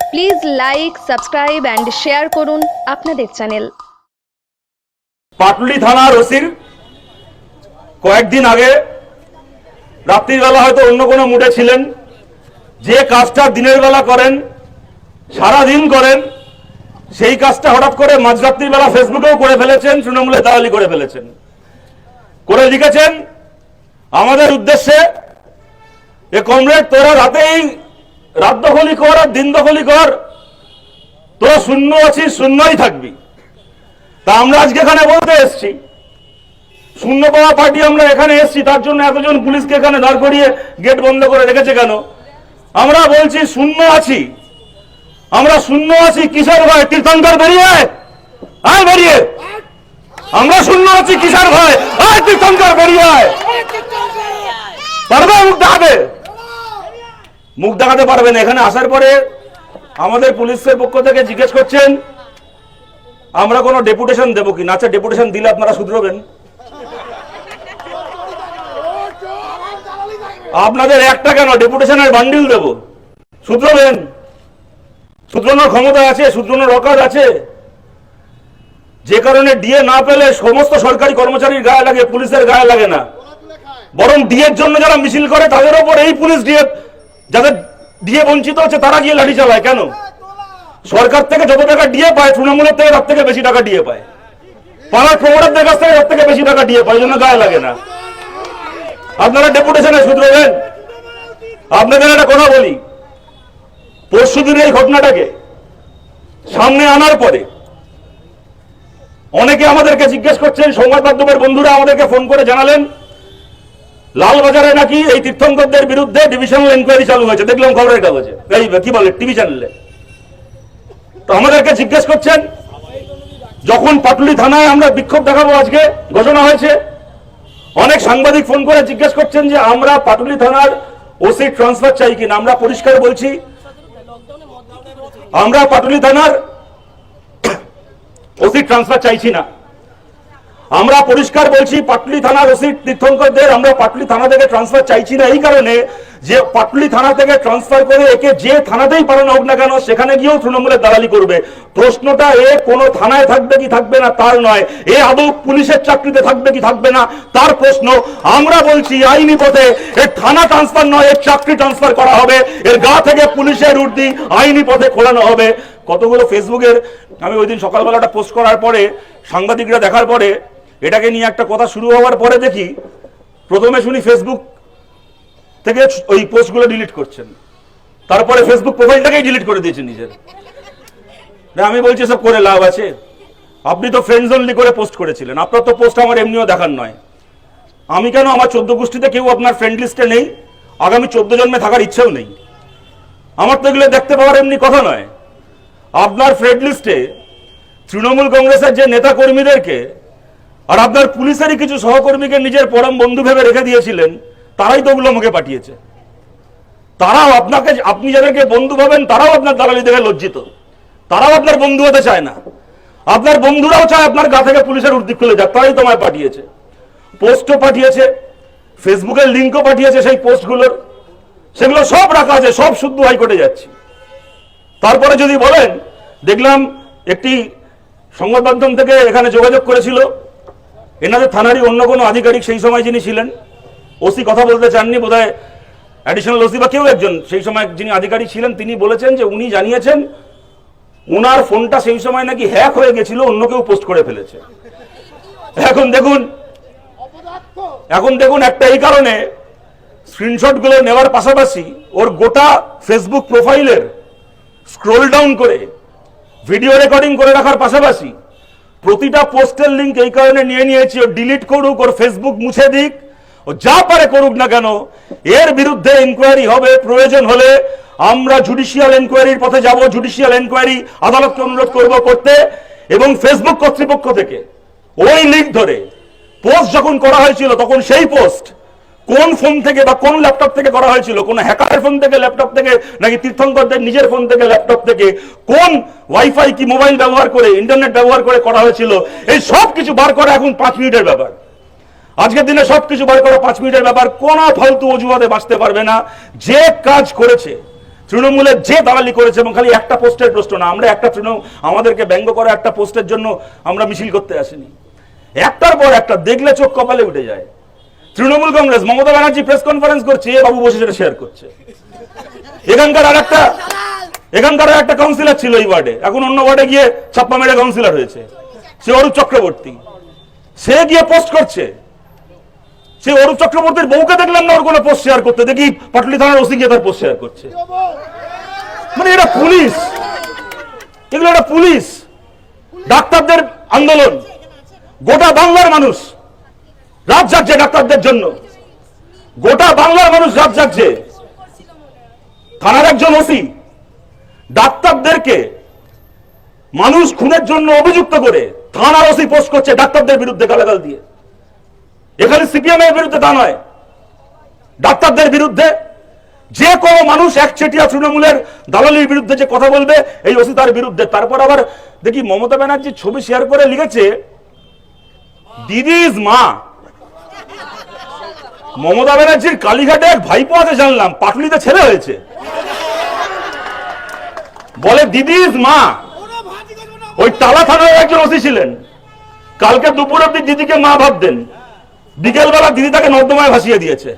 Please like subscribe and share করুন আপনাদের channel Patuli থানার ওসির কয়েকদিন আগে রাত্রিবেলা হয়তো অন্য কোনো মুডে ছিলেন। যে কাজটা দিনের বেলা করেন সারা দিন করেন, সেই কাজটা হঠাৎ করে মাঝরাত্রির বেলা ফেসবুকেও করে ফেলেছেন, তৃণমূলে দালালি করে ফেলেছেন। করে লিখেছেন, আমাদের উদ্দেশ্যে এ কমরেড তোরা রাতেই রাত দখলি কর আর দিন দখলি কর। তোরা শূন্য আছিস শূন্যই থাকবি। তা আমরা আজকে এখানে বলতে এসেছি। শূন্য পাওয়া পার্টি আমরা এখানে এসেছি, তার জন্য এতজন পুলিশকে এখানে দাঁড় করিয়ে গেট বন্ধ করে রেখেছে কেন? আমরা বলছি শূন্য আছি। আমরা শূন্য আছি কিসের ভয়? তীর্থঙ্কর বেরিয়ে আয়। বেরিয়ে। আমরা শূন্য আছি কিসের ভয়? আয় তীর্থঙ্কর, বেরিয়ে পারবে মুখ দেখাতে পারবেন। এখানে আসার পরে আমাদের পুলিশের পক্ষ থেকে জিজ্ঞেস করছেন, আমরা কোনো ডেপুটেশন দেবো কি না আচ্ছা ডেপুটেশন দিলে আপনারা শুধরবেন। আপনাদের একটা কেন? ডেপুটেশনের বান্ডিল দেবো। শুধরবেন। শুধরানোর ক্ষমতা আছে, শুধরানোর অকাজ আছে। যে কারণে ডিএ না পেলে সমস্ত সরকারি কর্মচারীর গায়ে লাগে, পুলিশের গায়ে লাগে না। বরং ডিএর জন্য যারা মিছিল করে, তাদের ওপর এই পুলিশ ডিএ যাদের দিয়ে বঞ্চিত হচ্ছে তারা গিয়ে লাঠি চালায়, কেন? সরকার থেকে যত টাকা ডিএ পায়, তৃণমূলের থেকে তার থেকে বেশি টাকা ডিএ পায়। পাড়ার প্রমোটারদের কাছ থেকে তার থেকে বেশি টাকা ডিএ পায় জন্য গায়ে লাগে না। আপনারা ডেপুটেশনে শুধরবেন আপনাদের একটা কথা বলি। পরশু দিনের এই ঘটনাটাকে সামনে আনার পরে অনেকে আমাদেরকে জিজ্ঞেস করছেন, সংবাদ মাধ্যমের বন্ধুরা আমাদেরকে ফোন করে জানালেন লালবাজারে নাকি এই তীর্থঙ্করদের বিরুদ্ধে ডিভিশনাল এনকোয়ারি চালু হয়েছে? দেখলাম খবরের কাগজে। এই কি বলে টিভি চ্যানেলে তো আমাদেরকে জিজ্ঞেস করছেন, যখন পাটুলি থানায় আমরা বিক্ষোভ দেখাবো আজকে, ঘোষণা হয়েছে, অনেক সাংবাদিক ফোন করে জিজ্ঞেস করছেন যে আমরা পাটুলি থানার ওসি ট্রান্সফার চাই কিনা। আমরা পরিষ্কার বলছি, আমরা পাটুলি থানার ওসি ট্রান্সফার চাইছি না। আমরা পরিষ্কার বলছি, পাটলি থানার ওসি তীর্থঙ্করদের আমরা পাটলি থানা থেকে ট্রান্সফার চাইছি না। এই কারণে যে পাটলি থানা থেকে ট্রান্সফার করে একে যে থানাতেই পাঠানো হোক না কেন, সেখানে গিয়েও তৃণমূলের দালালি করবে। প্রশ্নটা এ, কোনো থানায় থাকবে কি থাকবে না, তার নয়। এ আদৌ পুলিশের চাকরিতে থাকবে কি থাকবে না, তার প্রশ্ন আমরা বলছি আইনি পথে এর থানা ট্রান্সফার নয়, এর চাকরি ট্রান্সফার করা হবে। এর গা থেকে পুলিশের উর্দি আইনি পথে খোলানো হবে। কতগুলো ফেসবুকের আমি ওই দিন সকালবেলাটা পোস্ট করার পরে, সাংবাদিকরা দেখার পরে এটাকে নিয়ে একটা কথা শুরু হওয়ার পরে দেখি প্রথমে শুনি ফেসবুক থেকে ওই পোস্টগুলো ডিলিট করছেন। তারপরে ফেসবুক প্রোফাইলটাকেই ডিলিট করে দিয়েছেন নিজের। আমি বলছি সব করে লাভ আছে? আপনি তো ফ্রেন্ডস অনলি করে পোস্ট করেছিলেন। আপনার তো পোস্ট আমার এমনিও দেখার নয়। আমি কেন আমার চোদ্দ গোষ্ঠীতে কেউ আপনার ফ্রেন্ড লিস্টে নেই? আগামী চোদ্দ জন্মে থাকার ইচ্ছেও নেই। আমার তো এগুলো দেখতে পাওয়ার এমনি কথা নয়। আপনার ফ্রেন্ড লিস্টে তৃণমূল কংগ্রেসের যে নেতা কর্মীদেরকে আর আপনার পুলিশেরই কিছু সহকর্মীকে নিজের পরম বন্ধু ভেবে রেখে দিয়েছিলেন, তারাই তো ওগুলো মুখে পাঠিয়েছে। তারাও আপনাকে, আপনি যাদেরকে বন্ধু ভাবেন, তারাও আপনার দালালি দেখে লজ্জিত। তারাও আপনার বন্ধু হতে চায় না। আপনার বন্ধুরাও চায় আপনার গা থেকে পুলিশের উর্দি খুলে যাক, তারাই তোমায় পাঠিয়েছে। পোস্টও পাঠিয়েছে, ফেসবুকের লিঙ্কও পাঠিয়েছে সেই পোস্টগুলোর। সেগুলো সব রাখা আছে, সব শুদ্ধ হাইকোর্টে যাচ্ছে। তারপরে যদি বলেন, দেখলাম একটি সংবাদ মাধ্যম থেকে এখানে যোগাযোগ করেছিল এনাদের থানারই অন্য কোনো আধিকারিক সেই সময় যিনি ছিলেন, ওসি কথা বলতে চাননি, বোধহয় অ্যাডিশনাল ওসি বা কেউ একজন, সেই সময় যিনি আধিকারিক ছিলেন, তিনি বলেছেন যে উনি জানিয়েছেন ওনার ফোনটা সেই সময় নাকি হ্যাক হয়ে গেছিল, অন্য কেউ পোস্ট করে ফেলেছে। এখন দেখুন এখন দেখুন একটা এই কারণে স্ক্রিনশটগুলো নেওয়ার পাশাপাশি ওর গোটা ফেসবুক প্রোফাইলের স্ক্রোল ডাউন করে ভিডিও রেকর্ডিং করে রাখার পাশাপাশি প্রতিটা পোস্টের লিঙ্ক এই কারণে নিয়ে নিয়েছি, ও ডিলিট করুক, ওর ফেসবুক মুছে দিক, ও যা পারে করুক না কেন, এর বিরুদ্ধে ইনকোয়ারি হবে, প্রয়োজন হলে আমরা জুডিশিয়াল এনকোয়ারির পথে যাব জুডিশিয়াল এনকোয়ারি আদালতকে অনুরোধ করব করতে, এবং ফেসবুক কর্তৃপক্ষ থেকে ওই লিঙ্ক ধরে পোস্ট যখন করা হয়েছিল, তখন সেই পোস্ট কোন ফোন থেকে বা কোন ল্যাপটপ থেকে করা হয়েছিল? কোন হ্যাকারের ফোন থেকে, ল্যাপটপ থেকে, নাকি তীর্থঙ্করদের নিজের ফোন থেকে, ল্যাপটপ থেকে? কোন ওয়াইফাই কি মোবাইল ব্যবহার করে, ইন্টারনেট ব্যবহার করে করা হয়েছিল? এই সব কিছু বার করা এখন পাঁচ মিনিটের ব্যাপার। আজকের দিনে সবকিছু বার করা পাঁচ মিনিটের ব্যাপার। কোনো ফালতু অজুহাতে বাঁচতে পারবে না। যে কাজ করেছে তৃণমূলের যে দালালি করেছে এবং খালি একটা পোস্টের প্রশ্ন না, আমরা একটা তৃণমূল আমাদেরকে ব্যঙ্গ করা একটা পোস্টের জন্য আমরা মিছিল করতে আসিনি। একটার পর একটা দেখলে চোখ কপালে উঠে যায়। তৃণমূল কংগ্রেস, মমতা ব্যানার্জি প্রেস কনফারেন্স করছে বাবু বসে সেটা শেয়ার করছে। এখানকার আর একটা এখানকার একটা কাউন্সিলর ছিল এই ওয়ার্ডে এখন অন্য ওয়ার্ডে গিয়ে ছাপ্পা মেরে কাউন্সিলর হয়েছে। সে অরূপ চক্রবর্তী। সে গিয়ে পোস্ট করছে। সে অরূপ চক্রবর্তীর বউকে দেখলাম না ওর কোনো পোস্ট শেয়ার করতে। দেখি পাটলি থানার ওসি গিয়ে তার পোস্ট শেয়ার করছে। মানে এটা পুলিশ। এগুলো একটা পুলিশ। ডাক্তারদের আন্দোলন। গোটা বাংলার মানুষ। রাত জাগছে ডাক্তারদের জন্য। গোটা বাংলার মানুষ রাত জাগছে। থানার একজন ওসি ডাক্তারদেরকে মানুষ খুনের জন্য অভিযুক্ত করে থানার ওসি পোস্ট করছে ডাক্তারদের বিরুদ্ধে গালাগাল দিয়ে। এখানে সিপিএম এর বিরুদ্ধে তা নয়। ডাক্তারদের বিরুদ্ধে যে কোনো মানুষ একচেটিয়া তৃণমূলের দালালির বিরুদ্ধে যে কথা বলবে, এই ওসি তার বিরুদ্ধে। তারপর আবার দেখি মমতা ব্যানার্জির ছবি শেয়ার করে লিখেছে, দিদি ইজ মা। মমতা ব্যানার্জির কালীঘাটে এক ভাইপো আছে জানলাম, পাটুলিতে ছেলে হয়েছে। বলে, দিদি মা। ওই তালা থানার একজন ওসি ছিলেন। কালকে দুপুর অব্দি দিদিকে মা ভাবতেন। বিকেলবেলা দিদি তাকে নর্দমায় ভাসিয়ে দিয়েছে।